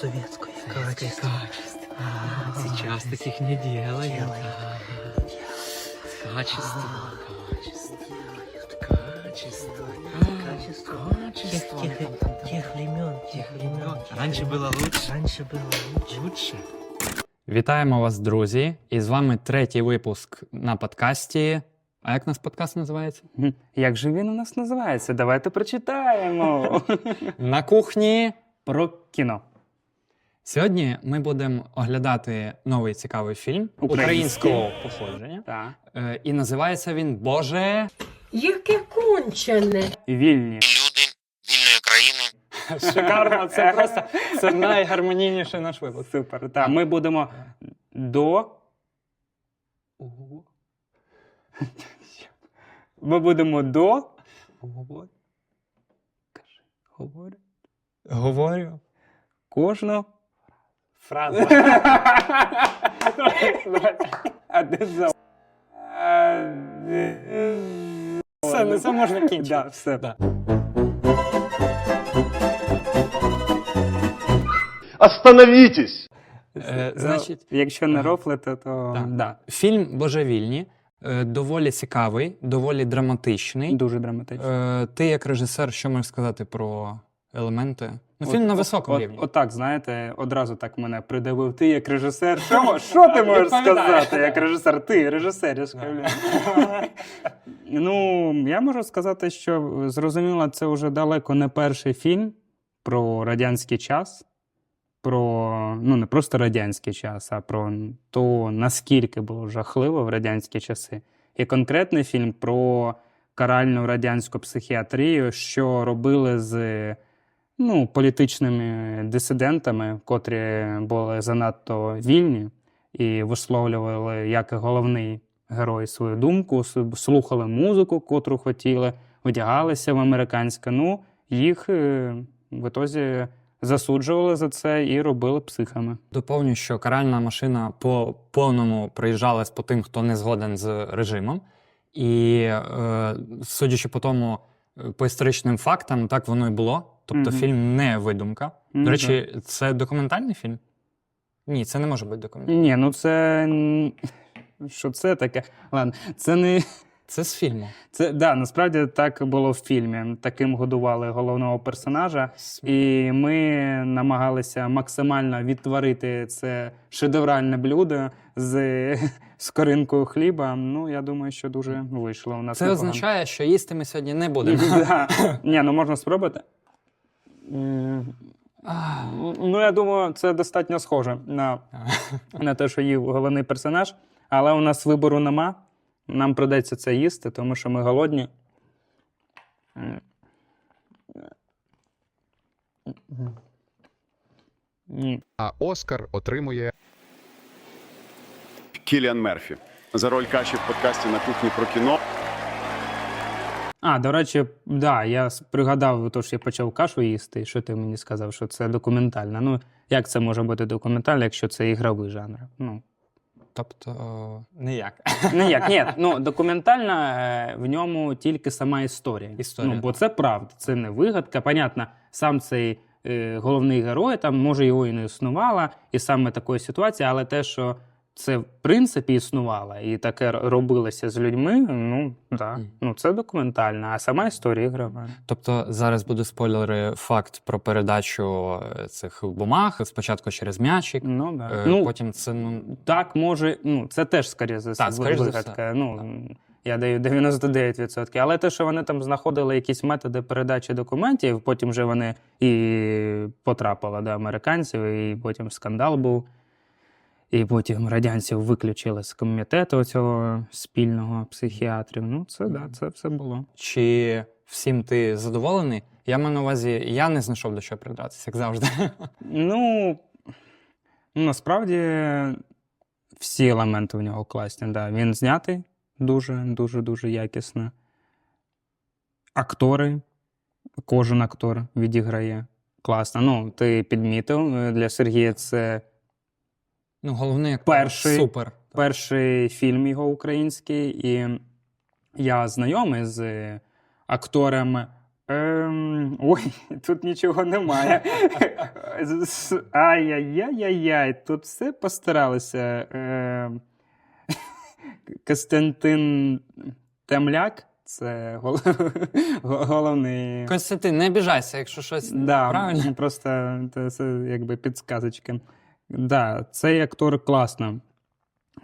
советское качество. А, Сейчас таких не делают. Делают. А, Качество. Качество. Качество. Качество. Качество. Тех, тех, тех времен, тех времен. Раньше было лучше. Раньше было лучше. Лучше. Вітаємо вас, друзі! І з вами третій випуск на подкасті. А як наш подкаст називається? Як же він у нас називається? Давайте прочитаємо На кухні. про кіно. Сьогодні ми будемо оглядати новий цікавий фільм Український. українського походження. Так. Е, І називається він Боже. Яке кончене. Вільні. люди вільної країни. Шикарно, це просто це найгармонійніший наш випуск. Супер. Так, ми будемо до. Ми будемо до. Кажи, говорю. Говорю. Кожного. Фраза. А де за. Все, на це можна кінчити. Да, все. Да. Остановитесь! Е, Значить, Якщо не рофлити, то Так. да. фільм Божевільні. е, Доволі цікавий, доволі драматичний. дуже драматично. Е, Ти, як режисер, що можеш сказати про елементи? Ну, фільм на високому от, рівні. Отак, знаєте, одразу так мене придавив. Ти як режисер. Що, що ти можеш сказати як режисер? Ти режисер, я ж кажу. Ну, я можу сказати, що зрозуміло, це вже далеко не перший фільм про радянський час. Про ну не просто радянський час, а про то, наскільки було жахливо в радянські часи. І конкретний фільм про каральну радянську психіатрію, що робили з ну, політичними дисидентами, котрі були занадто вільні і висловлювали як головний герой свою думку, слухали музику, котру хотіли, одягалися в американське. Ну, їх е, в ітозі засуджували за це і робили психами. Доповню, що каральна машина по повному проїжджалась по тим, хто не згоден з режимом. І е, судячи по тому, по історичним фактам, так воно і було. Тобто Мгм. фільм не видумка. Ну, До речі, це документальний фільм? Ні, це не може бути документальний. Ні, ну це. н- Що це таке? Ладно, це не. Це з фільму. Це да, насправді так було в фільмі. Таким годували головного персонажа, і ми намагалися максимально відтворити це шедевральне блюдо з скоринкою хліба. Ну, я думаю, що дуже вийшло у нас. Це непогано. означає, що їсти ми сьогодні не будемо. Ні, ну можна спробувати. Ну, я думаю, це достатньо схоже на, на те, що їв головний персонаж. Але у нас вибору нема. Нам придеться це їсти, тому що ми голодні. А Оскар отримує Кіліан Мерфі. За роль каші в подкасті на кухні про кіно. А, до речі, да, я пригадав, то, що я почав кашу їсти, що ти мені сказав, що це документальна. Ну, як це може бути документально, якщо це ігровий жанр? Ну, Тобто, ніяк. Ну як, ні, ну документальна е, в ньому тільки сама історія. Історія, Ну, бо так. це правда, це не вигадка. Понятно, сам цей е, головний герой, там може його і не існувало, і саме такої ситуації, але те, що це в принципі існувало, і таке робилося з людьми, ну да, ну це документальна, а сама історія ігрова. Тобто зараз буде спойлери факт про передачу е, цих бумаг. Спочатку через м'ячик, Ну да. е, ну, потім це ну, Так, може, ну це теж скоріше за Так, все скоріш за все. Ну я даю 99%. Але те, що вони там знаходили якісь методи передачі документів, потім вже вони і потрапили до американців, і потім скандал був. І потім радянців виключили з комітету цього спільного психіатрів. Ну, це да, це все було. чи всім ти задоволений? Я маю на увазі, я не знайшов до чого придратися, як завжди. Ну, ну, насправді всі елементи в нього класні. Да. Він знятий дуже, дуже, дуже якісно. Актори, кожен актор відіграє класно. Ну, ти підмітив е, для Сергія це Ну, головне, як Перший. супер. перший фільм його український, і я знайомий з актором Ем, ой, тут нічого немає. Ай-яй-яй-яй, тут все постаралися. Ем, Костянтин Темляк це гол- головний. Константин, не обіжайся, якщо щось Да, правильно. просто це якби підсказочки. Да, цей актор класно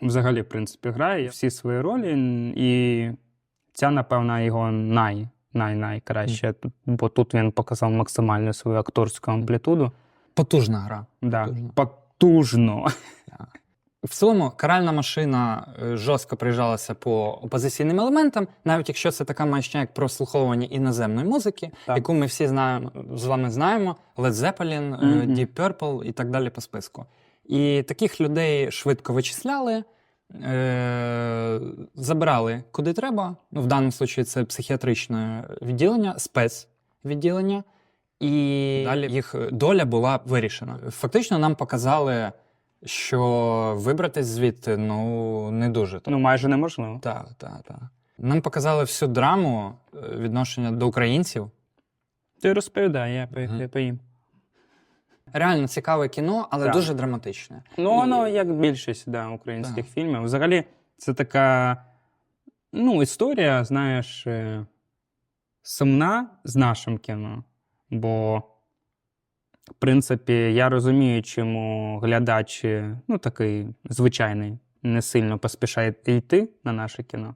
взагалі, в принципі, грає всі свої ролі, і ця, напевно, його най, най найкраще, mm. бо тут він показав максимальну свою акторську амплітуду. Потужна гра. Да, Потужно. потужно. В цілому каральна машина е, жорстко приїжджалася по опозиційним елементам, навіть якщо це така маячня, як прослуховування іноземної музики, Так. яку ми всі знаємо з вами знаємо: Led Zeppelin, Мгм. Deep Purple і так далі по списку. І таких людей швидко вичисляли, е- забирали куди треба. Ну, в даному випадку це психіатричне відділення, спецвідділення. І далі їх доля була вирішена. Фактично, нам показали, що вибратись звідти ну не дуже. так. Ну, майже неможливо. Так, так, так. Нам показали всю драму е, відношення до українців. Ти розповідай, я Мгм. по- поїм. Реально цікаве кіно, але Так. дуже драматичне. Ну, І- воно як більшість да, українських Так. фільмів. Взагалі, це така ну, історія, знаєш, е, сумна з нашим кіно. Бо, в принципі, я розумію, чому глядач, е, ну, такий звичайний, не сильно поспішає йти на наше кіно.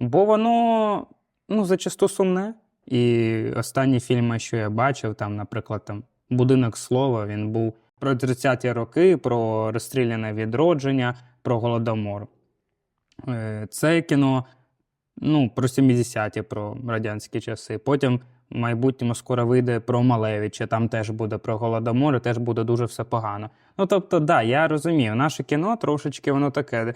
Бо воно ну, зачасту сумне. І останні фільми, що я бачив, там, наприклад, там Будинок слова, він був про 30-ті роки, про розстріляне відродження, про голодомор. Е, Це кіно ну, про 70-ті, про радянські часи. Потім майбутньому скоро вийде про Малевича, там теж буде про голодомор, теж буде дуже все погано. Ну, тобто, да, я розумію, наше кіно трошечки воно таке.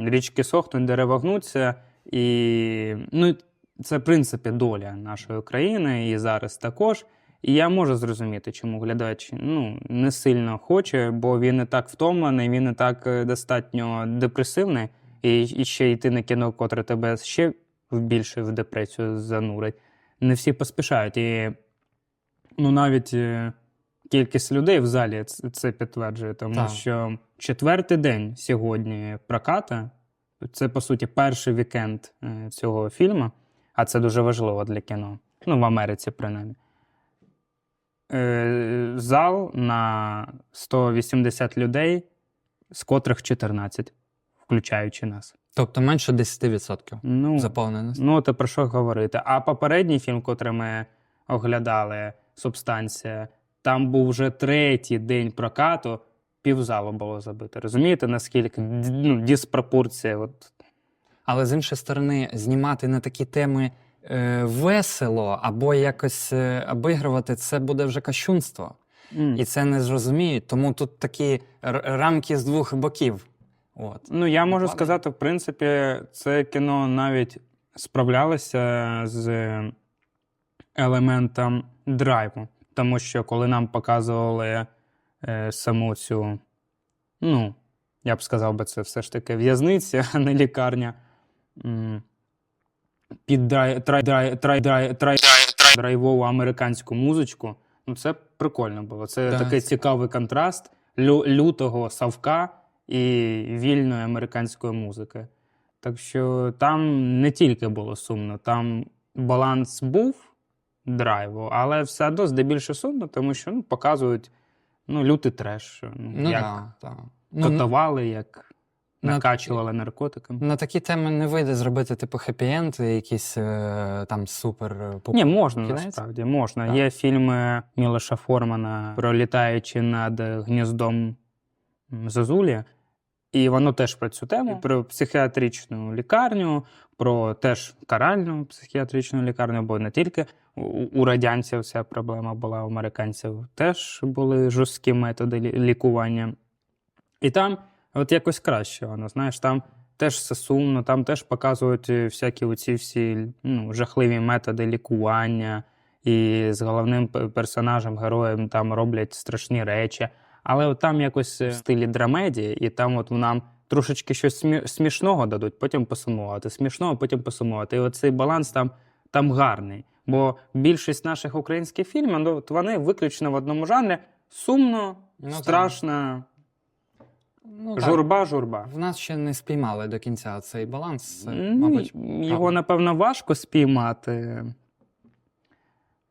Річки сохнуть, дерева гнуться, і ну, це, в принципі, доля нашої країни, і зараз також. І я можу зрозуміти, чому глядач ну, не сильно хоче, бо він не так втомлений, він не так е, достатньо депресивний, і, і ще йти на кіно, котре тебе ще більше в депресію занурить. Не всі поспішають. І ну, навіть е, кількість людей в залі це підтверджує, тому Так. що четвертий день сьогодні проката це, по суті, перший вікенд е, цього фільму, а це дуже важливо для кіно. Ну, в Америці, принаймні. Е, Зал на 180 людей, з котрих 14, включаючи нас. Тобто менше 10% Ну, заповненості. ну то про що говорити? А попередній фільм, котрий ми оглядали, Субстанція, там був вже третій день прокату, півзалу було забито. Розумієте, наскільки ну, диспропорція? От. Але з іншої сторони, знімати на такі теми е, весело або якось е, обігрувати це буде вже кощунство. М. І це не зрозуміють. Тому тут такі рамки з двох боків. От. Ну, я можу сказати, в принципі, це кіно навіть справлялося з елементом драйву. Тому що коли нам показували е, саму цю, ну, я б сказав би, це все ж таки в'язниця, а не лікарня. Під драй, трай, драй, трай, драй, трай, драйвову американську музичку. Ну, це прикольно було. Це Так, такий цікавий контраст лю- лютого Савка і вільної американської музики. Так що там не тільки було сумно, там баланс був драйву, але все одно здебільшого сумно, тому що ну, показують ну, лютий треш, ну, Ну, як да, да. Ну, катували, як на- накачували наркотиками. На такі теми не вийде зробити типу хеппі-енд, якийсь е, там супер е, Ні, можна кінець? насправді можна. Так. Є фільми Мілоша Формана, пролітаючи над гніздом м, Зозулі. І воно теж про цю тему, про психіатричну лікарню, про теж каральну психіатричну лікарню, бо не тільки у, радянців ця проблема була, у американців теж були жорсткі методи лікування. І там от якось краще воно, знаєш, там теж все сумно, там теж показують е, всякі оці всі ну, жахливі методи лікування, і з головним персонажем, героєм там роблять страшні речі. Але от там якось е, в стилі драмедії, і там от нам трошечки щось смішного дадуть, потім посумувати. Смішного, потім посумувати. І оцей баланс там, там гарний. Бо більшість наших українських фільмів, ну, вони виключно в одному жанрі сумно, Ну, страшно, Ну, так. журба, журба. В нас ще не спіймали до кінця цей баланс. Це, Ну, мабуть, його, правда. напевно, важко спіймати.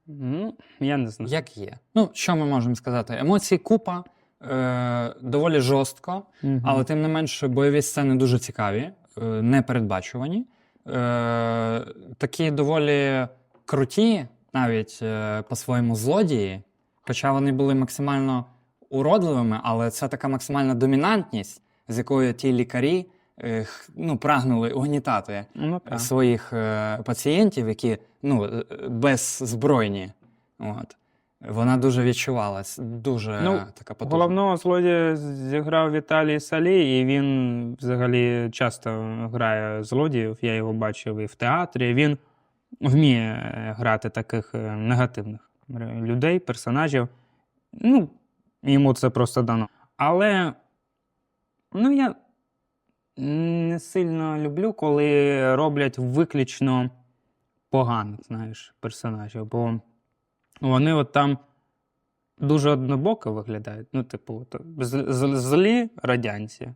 Ну, я не знаю. як є. Ну, що ми можемо сказати? Емоцій купа, е, доволі жорстко, Мгм. але тим не менш бойові сцени дуже цікаві, е, непередбачувані. Е, такі доволі круті, навіть е, по-своєму злодії, хоча вони були максимально уродливими, але це така максимальна домінантність, з якою ті лікарі е, ну, прагнули угнітати Ну, своїх е, пацієнтів, які ну, е, беззбройні. От. Вона дуже відчувалась, дуже Ну, така потужна. Головного злодія зіграв Віталій Салій, і він взагалі часто грає злодіїв. Я його бачив і в театрі. Він вміє е, грати таких е, негативних людей, персонажів. Ну, йому це просто дано. Але ну, я не сильно люблю, коли роблять виключно поганих, знаєш, персонажів. Бо вони от там дуже однобоко виглядають. Ну, типу, злі радянці.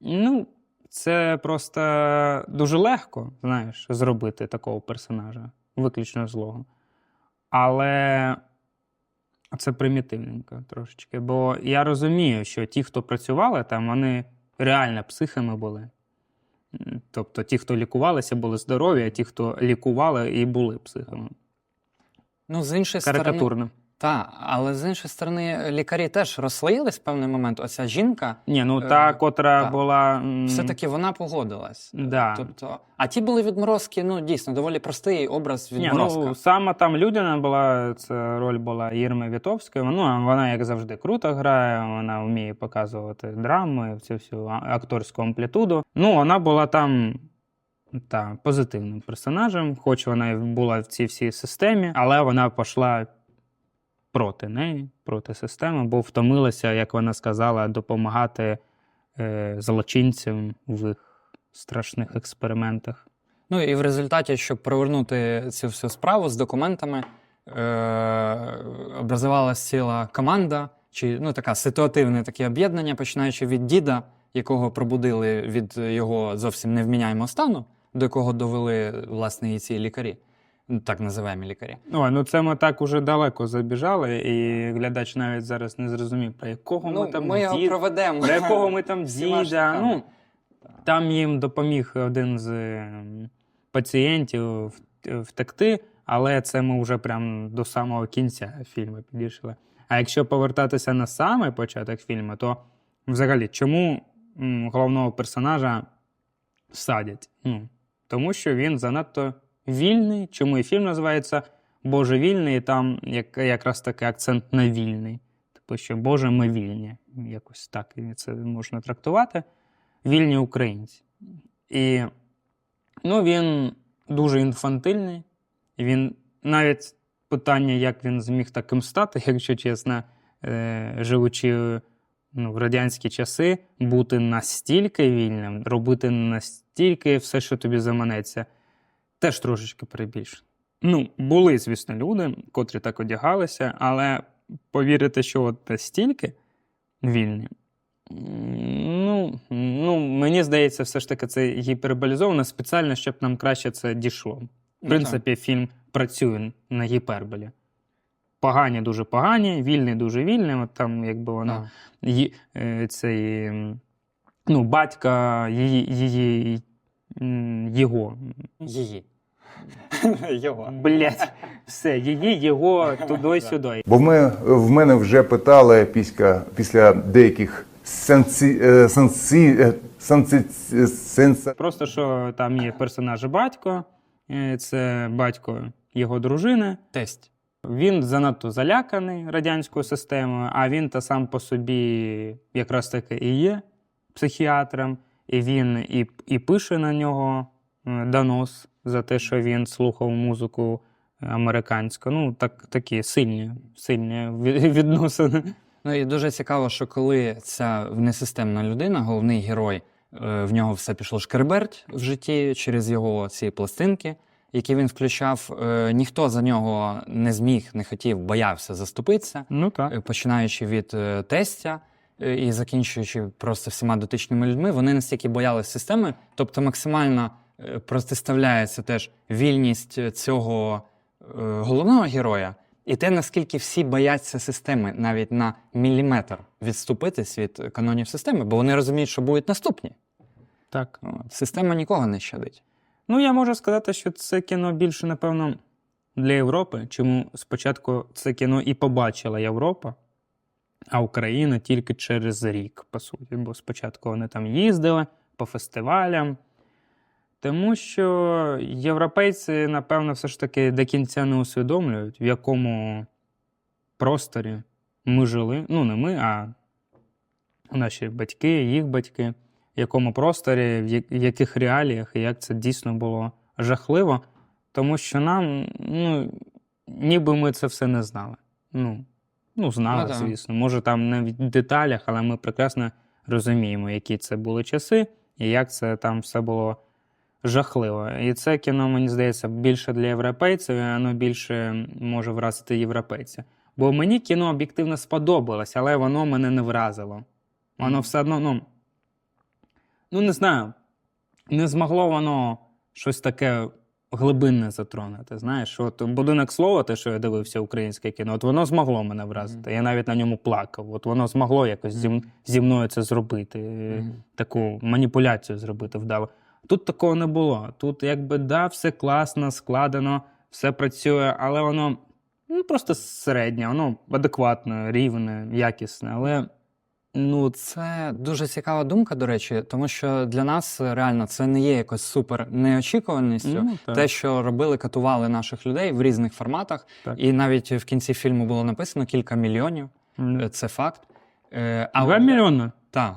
Ну, це просто дуже легко, знаєш, зробити такого персонажа, виключно злого. Але це примітивненько трошечки. Бо я розумію, що ті, хто працювали там, вони реально психами були. Тобто ті, хто лікувалися, були здорові, а ті, хто лікували, і були психами. Ну, з іншої сторони, Карикатурно. Так, але з іншої сторони, лікарі теж розслоїлись в певний момент. Оця жінка, Ні, ну Е, котра та. була. м, все-таки вона погодилась. Да. Тобто, а ті були відморозки, ну дійсно, доволі простий образ Ні, відморозка. ну, саме там людина була, це роль була Єрми Вітовської. Ну, а вона, як завжди, круто грає, вона вміє показувати драми, цю всю а- акторську амплітуду. Ну, вона була там. Та, позитивним персонажем, хоч вона і була в цій всій системі, але вона пішла проти неї, проти системи, бо втомилася, як вона сказала, допомагати е, злочинцям в їх страшних експериментах. Ну і в результаті, щоб провернути цю всю справу з документами, е- образувалася ціла команда, чи ну така ситуативне таке об'єднання, починаючи від діда, якого пробудили від його зовсім невміняємого стану, до якого довели власне і ці лікарі, ну, так називаємо лікарі. Ой, ну це ми так уже далеко забіжали, і глядач навіть зараз не зрозумів, про якого ми там ми його дід, проведемо. про якого ми там діда. Ну, там їм допоміг один з ем, пацієнтів втекти, але це ми вже прям до самого кінця фільму підійшли. А якщо повертатися на самий початок фільму, то взагалі, чому головного персонажа садять? Ну, тому що він занадто вільний. Чому і фільм називається Божевільний, і там як, якраз такий акцент на вільний. Типу, що Боже, ми вільні. Якось так це можна трактувати. Вільні українці. І ну, він дуже інфантильний. Він навіть питання, як він зміг таким стати, якщо чесно, е, живучи ну, в радянські часи, бути настільки вільним, робити настільки все, що тобі заманеться, теж трошечки перебільшено. Ну, були, звісно, люди, котрі так одягалися, але повірити, що от настільки вільні. Ну, ну, мені здається, все ж таки це гіперболізовано спеціально, щоб нам краще це дійшло. В принципі, фільм працює на гіперболі. Погані дуже погані, вільний дуже вільний. От там, якби воно Так. ї, е, цей, ну, батька її, її його. Її. Його. Блять, все, її, його, туди-сюди. Бо ми, в мене вже питали після, після деяких сенсі, е, сенсі, е, сенсі, Просто що там є персонаж батько, е, це батько його дружини. Тесть. Він занадто заляканий радянською системою, а він та сам по собі якраз таки і є психіатром, і він і, і пише на нього е, донос за те, що він слухав музику американську. Ну, так, такі сильні, сильні ві- відносини. Ну і дуже цікаво, що коли ця несистемна людина, головний герой, е, в нього все пішло шкерберть в житті через його ці пластинки, який він включав, е, ніхто за нього не зміг, не хотів, боявся заступитися. Ну так. Починаючи від тестя і закінчуючи просто всіма дотичними людьми, вони настільки боялися системи, тобто максимально е, протиставляється теж вільність е, цього е, головного героя, і те, наскільки всі бояться системи навіть на міліметр відступитись від канонів системи, бо вони розуміють, що будуть наступні. так. Система нікого не щадить. Ну, я можу сказати, що це кіно більше, напевно, для Європи. Чому спочатку це кіно і побачила Європа, а Україна тільки через рік, по суті. Бо спочатку вони там їздили по фестивалям. Тому що європейці, напевно, все ж таки до кінця не усвідомлюють, в якому просторі ми жили. Ну, не ми, а наші батьки, їх батьки в якому просторі, в яких реаліях і як це дійсно було жахливо, тому що нам, ну, ніби ми це все не знали. Ну, ну знали, Ну, звісно. Може, там не в деталях, але ми прекрасно розуміємо, які це були часи і як це там все було жахливо. І це кіно, мені здається, більше для європейців, і воно більше може вразити європейця. Бо мені кіно об'єктивно сподобалось, але воно мене не вразило. Воно все одно, ну, ну не знаю, не змогло воно щось таке глибинне затронути. Знаєш, от будинок слова, те, що я дивився українське кіно, от воно змогло мене вразити. Я навіть на ньому плакав. От воно змогло якось зі, м- зі мною це зробити, Мгм. таку маніпуляцію зробити вдало. Тут такого не було. Тут, якби да, все класно, складено, все працює, але воно ну, просто середнє, воно адекватне, рівне, якісне. Але Ну, це дуже цікава думка, до речі, тому що для нас реально це не є якось супер неочікуваністю. ну, так. Те, що робили, катували наших людей в різних форматах, Так. і навіть в кінці фільму було написано кілька мільйонів. Е, Це факт. Е, А Два мільйони Так.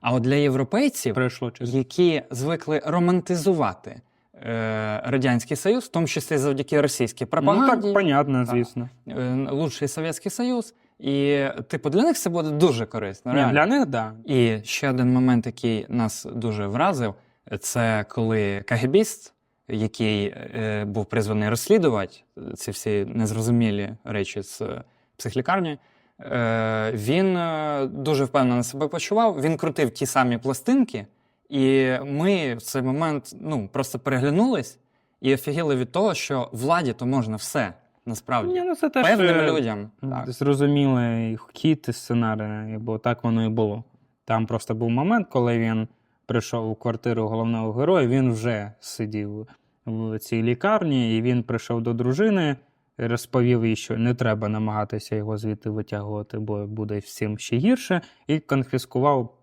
А от для європейців, які звикли романтизувати е, Радянський Союз, в тому числі завдяки російській Ну, так, понятно, звісно. е, лучший Совєтський Союз. І, типу, для них це буде дуже корисно. Ні, реально. для них, да. І ще один момент, який нас дуже вразив, це коли кагебіст, який е, був призваний розслідувати ці всі незрозумілі речі з е, психлікарні, е, він е, дуже впевнено себе почував. Він крутив ті самі пластинки, і ми в цей момент ну, просто переглянулись і офігіли від того, що владі то можна все насправді. Ні, ну це теж Певним е, людям. Так. зрозумілий хід із сценарію, бо так воно і було. Там просто був момент, коли він прийшов у квартиру головного героя, він вже сидів в цій лікарні, і він прийшов до дружини, розповів їй, що не треба намагатися його звідти витягувати, бо буде всім ще гірше, і конфіскував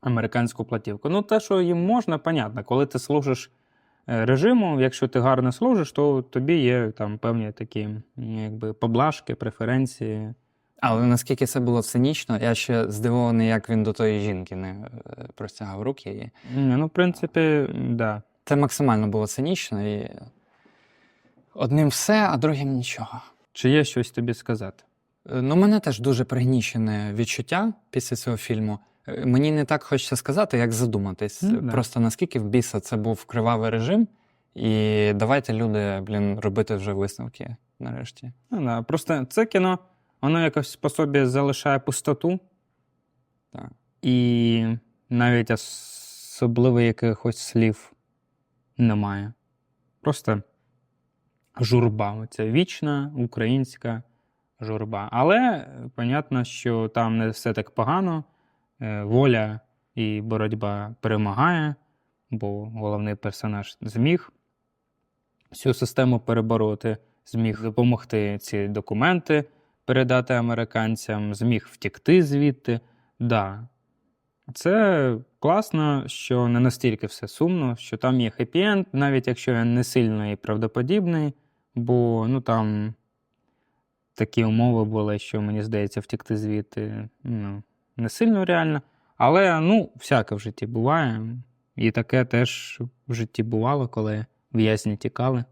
американську платівку. Ну, те, що їм можна, понятно. Коли ти служиш режиму, якщо ти гарно служиш, то тобі є там певні такі якби, поблажки, преференції. Але наскільки це було цинічно, я ще здивований, як він до тої жінки не е, простягав руки. Ні, ну, в принципі, да. це максимально було цинічно. І одним все, а другим нічого. Чи є щось тобі сказати? Е, Ну, мене теж дуже пригнічене відчуття після цього фільму. Е, Мені не так хочеться сказати, як задуматись. Ну, да. Просто наскільки в біса це був кривавий режим, і давайте люди, блін, робити вже висновки нарешті. Ну, да. Просто це кіно, воно якось по собі залишає пустоту. Так. І навіть особливо якихось слів немає. Просто журба. Оця вічна українська журба. Але понятно, що там не все так погано. Е, Воля і боротьба перемагає, бо головний персонаж зміг всю систему перебороти, зміг допомогти ці документи передати американцям, зміг втікти звідти. Да, це класно, що не настільки все сумно, що там є хеппі-енд, навіть якщо він не сильно і правдоподібний, бо ну там такі умови були, що мені здається, втікти звідти ну, не сильно реально. Але ну, всяке в житті буває. І таке теж в житті бувало, коли в'язні тікали.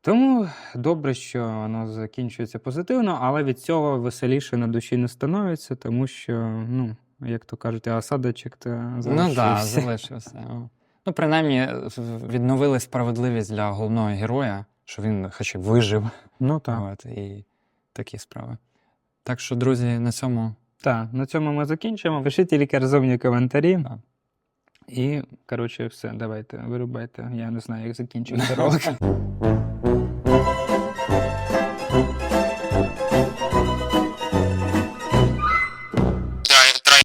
Тому добре, що воно закінчується позитивно, але від цього веселіше на душі не становиться, тому що, ну, як то кажуть, осадочок то Ну так, да, залишився. залишився. Ну, принаймні, відновили справедливість для головного героя, що він хоч і вижив. Ну так. От, і такі справи. Так що, друзі, на цьому Так, на цьому ми закінчимо. Пишіть тільки розумні коментарі. Так. І, коротше, все, давайте, вирубайте. Я не знаю, як закінчити ролик.